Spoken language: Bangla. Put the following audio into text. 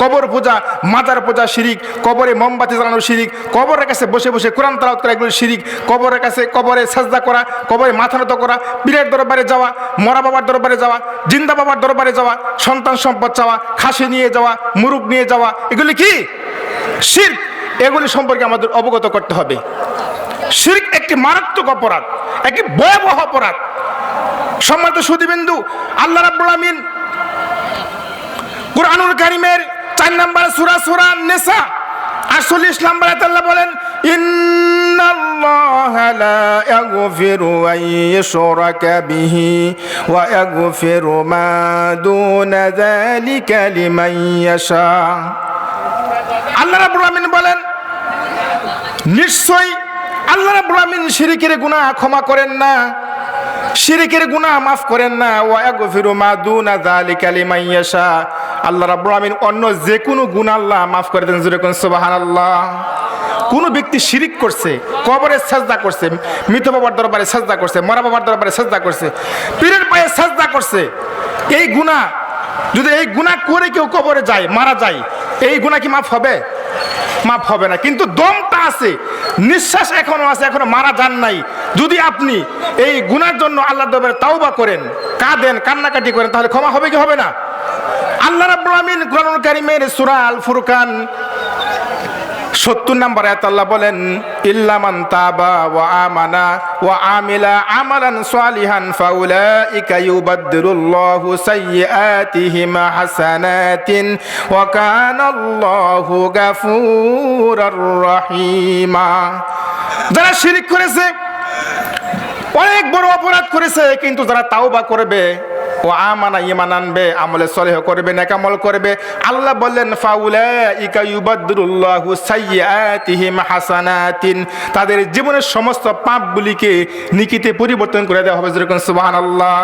কবর পূজা, মাজার পূজা শিরিক, কবরে মোমবাতি জ্বালানো শিরিক, কবরের কাছে বসে বসে কোরআন তালাত করা এগুলো শিরিক, কবরের কাছে কবরে সাজদা করা, কবরে মাথা নত করা, পীরের দরবারে যাওয়া, মরা বাবার দরবারে যাওয়া, জিন্দা বাবার দরবারে যাওয়া, সন্তান সম্পদ চাওয়া, খাসি নিয়ে যাওয়া মুরুগ নিয়ে যাওয়া, এগুলি কি? শির্ক। এগুলি সম্পর্কে আমাদের অবগত করতে হবে। শির্ক একটি মারাত্মক অপরাধ, একটি ভয়াবহ অপরাধ। সম্মানিত সুদীবিন্দু, আল্লাহ রাব্বুল আমিন কুরআনুল কারিমের চার নম্বর সূরা সূরা নিসা। আটচল্লিশ নম্বর আল্লাহ বলেন বলেন, নিশ্চয়ই আল্লাহ রাব্বুল আমিন শিরিকের ক্ষমা করেন না, শিরিকের গুনাহ মাফ করেন না। ওয়া ইয়াগফিরু মা দুনা যালিকা লিমান ইয়াশা। আল্লাহ রাব্বুল আমিন অন্য যে কোনো গুনাহ আল্লাহ মাফ করে দেন, জোরে কোন সুবহানাল্লাহ। কোন ব্যক্তি শিরিক করছে, কবরে সাজদা করছে, মৃত বাবার দরবারে সাজদা করছে, মরা বাবার দরবারে সাজদা করছে, পীরের পায়ে সাজদা করছে, এই গুনাহ, যদি এই গুনাহ করে কেউ কবরে যায়, মারা যায়, এই গুনাহ কি মাফ হবে? মাফ হবে না। কিন্তু দমটা আছে, নিঃশ্বাস এখনও আছে, এখনও মারা যান নাই। যদি আপনি এই গুনার জন্য আল্লাহ দরবারে তাওবা করেন, কাঁদেন, কান্নাকাটি করেন, তাহলে ক্ষমা হবে কি হবে না? আল্লাহ রাব্বুল আমিন কোরআনুল কারীমের সূরা আল ফুরকান সত্তর নম্বর আয়াত আল্লাহ বলেন ইল্লামান তাবা ওয়া আমানা ওয়া আমিলা আমালান সালিহান ফাউলাইকা ইউবাদদিরুল্লাহু সাইয়্যাতিহিম হাসানাতিন ওয়া কানা আল্লাহু গাফুরার রহিমা। যারা শিরিক করেছে, অনেক বড় অপরাধ করেছে, কিন্তু যারা তাওবা করবে ও আমানা ইমান আনবে, আমলে সলেহ করবে, নেকামল করবে। আল্লাহ বললেন ফাউলা ইকা ইউবাদুল্লাহু সাইয়াতিহিম হাসানাতিন। তাদের জীবনের সমস্ত পাপগুলিকে নিকিতে পরিবর্তন করে দেওয়া হবে, যেরকম সুবহানাল্লাহ।